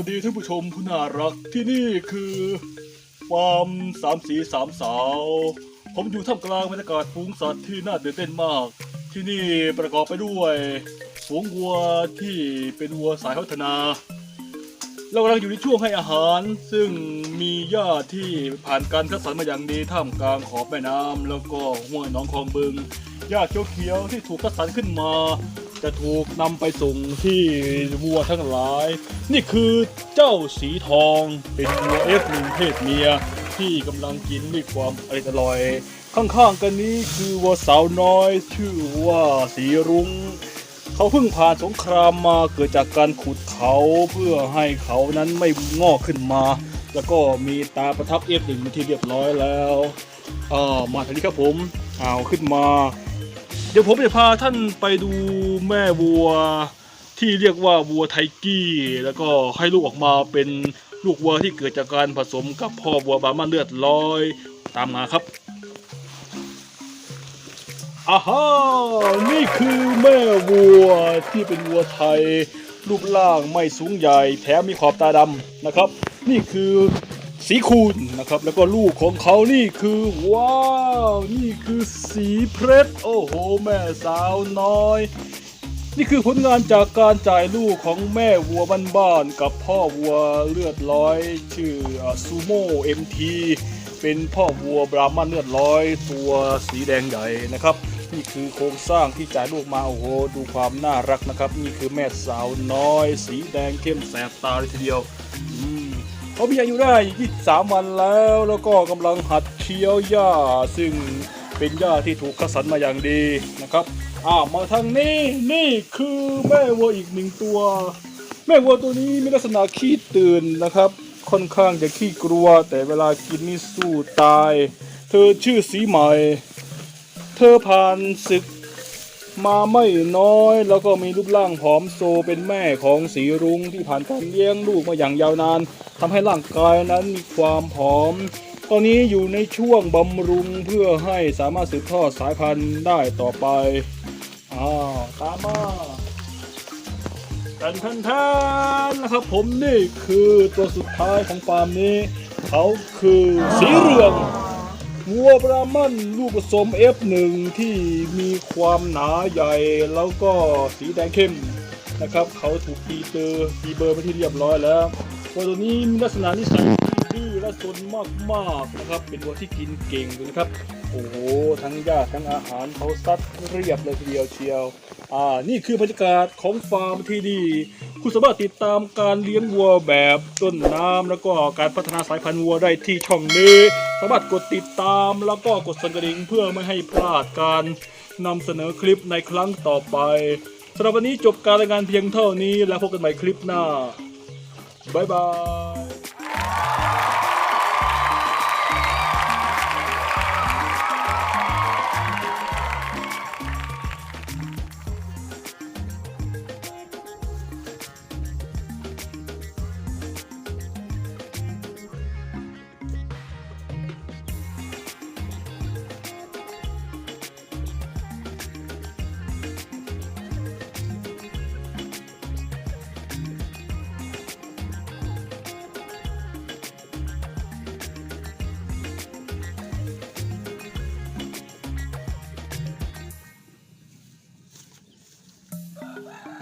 วัสดีท่านผู้ชมผู้น่ารักที่นี่คือฟาร์มสามสีสามสาว ผมอยู่ท่ามกลางบรรยากาศฝูงสัตว์ที่น่าตื่นเต้นมาก ที่นี่ประกอบไปด้วยฝูงวัวที่เป็นวัวสายพัฒนา เรากำลังอยู่ในช่วงให้อาหาร ซึ่งมีหญ้าที่ผ่านการคัดสรรมาอย่างดีท่ามกลางขอบแม่น้ำแล้วก็ห้วยหนองคลองบึงหญ้าเขียวๆที่ถูกคัดสรรขึ้นมา จะถูกนำไปส่งที่วัวทั้งหลาย นี่คือเจ้าสีทอง เป็นวัวเอฟหนึ่งเพศเมียที่กำลังกินด้วยความอร่อยอร่อย ข้างๆกันนี้คือวัวสาวน้อย ชื่อว่าสีรุง้ง เขาเพิ่งผ่านสงครามมาเกิดจากการขุดเขาเพื่อให้เขานั้นไม่งอกขึ้นมา แล้วก็มีตาประทับเอฟหนึ่งเป็นที่เรียบร้อยแล้วอ่ามาทางนี้ครับผมเอาขึ้นมา เดี๋ยวผมจะพาท่านไปดูแม่วัว ที่เรียกว่าวัวไทกี้ แล้วก็ให้ลูกออกมาเป็นลูกวัวที่เกิดจากการผสมกับพ่อวัวบามันเลือดลอย ตามมาครับอาฮานี่คือแม่วัวที่เป็นวัวไทย รูปร่างไม่สูงใหญ่แถมมีขอบตาดำนะครับ นี่คือ สีคูณนะครับ แล้วก็ลูกของเขานี่คือว้าว นี่คือสีเพชรโอ้โห แม่สาวน้อย นี่คือผลงานจากการจ่ายลูกของแม่วัวบ้านๆกับพ่อวัวเลือดร้อย ชื่อซูโม่เอ็มทีเป็นพ่อวัวบราหมันเลือดร้อย ตัวสีแดงใหญ่นะครับนี่คือโครงสร้างที่จ่ายลูกมาโอ้โหดูความน่ารักนะครับ นี่คือแม่สาวน้อย สีแดงเข้มแสบตาเลยทีเดียว เขามีอายุได้ 23 วันแล้ว แล้วก็กำลังหัดเคี้ยวหญ้า ซึ่งเป็นหญ้าที่ถูกคัดสรรมาอย่างดีนะครับอ่ามาทางนี้นี่คือแม่วัวอีกหนึ่งตัว แม่วัวตัวนี้มีลักษณะขี้ตื่นนะครับ ค่อนข้างจะขี้กลัว แต่เวลากินนี่สู้ตาย เธอชื่อสีใหม่ เธอผ่านศึก มาไม่น้อย แล้วก็มีรูปร่างผอมโซเป็นแม่ของสีรุ้งที่ผ่านการเลี้ยงลูกมาอย่างยาวนานทำให้ร่างกายนั้นมีความผอม ตอนนี้อยู่ในช่วงบำรุงเพื่อให้สามารถสืบทอดสายพันธุ์ได้ต่อไปอ้าวตามมาทันทันทันนะครับผมนี่คือตัวสุดท้ายของฟาร์มนี้ เขาคือสีเหลือง วัวบรามันลูกผสม F1 ที่มีความหนาใหญ่แล้วก็สีแดงเข้มนะครับ เขาถูกตีเตอร์ตีเบอร์ไปที่เรียบร้อยแล้ววัวตัวนี้มีลักษณะนิสัยดื้อและสนมากๆนะครับ เป็นวัวที่กินเก่งเลยนะครับ โอ้โหทั้งหญ้าทั้งอาหารเขาซัดเรียบเลยทีเดียวเชียวอ่านี่คือบรรยากาศของฟาร์มที่ดีคุณสามารถติดตามการเลี้ยงวัวแบบต้นน้ำแล้วก็การพัฒนาสายพันธุ์วัวได้ที่ช่องนี้ สามารถกดติดตามแล้วก็กดสั่นกระดิ่งเพื่อไม่ให้พลาดการนำเสนอคลิปในครั้งต่อไปสำหรับวันนี้จบการรายงานเพียงเท่านี้แล้วพบกันใหม่คลิปหน้า บ๊ายบาย Bye-bye.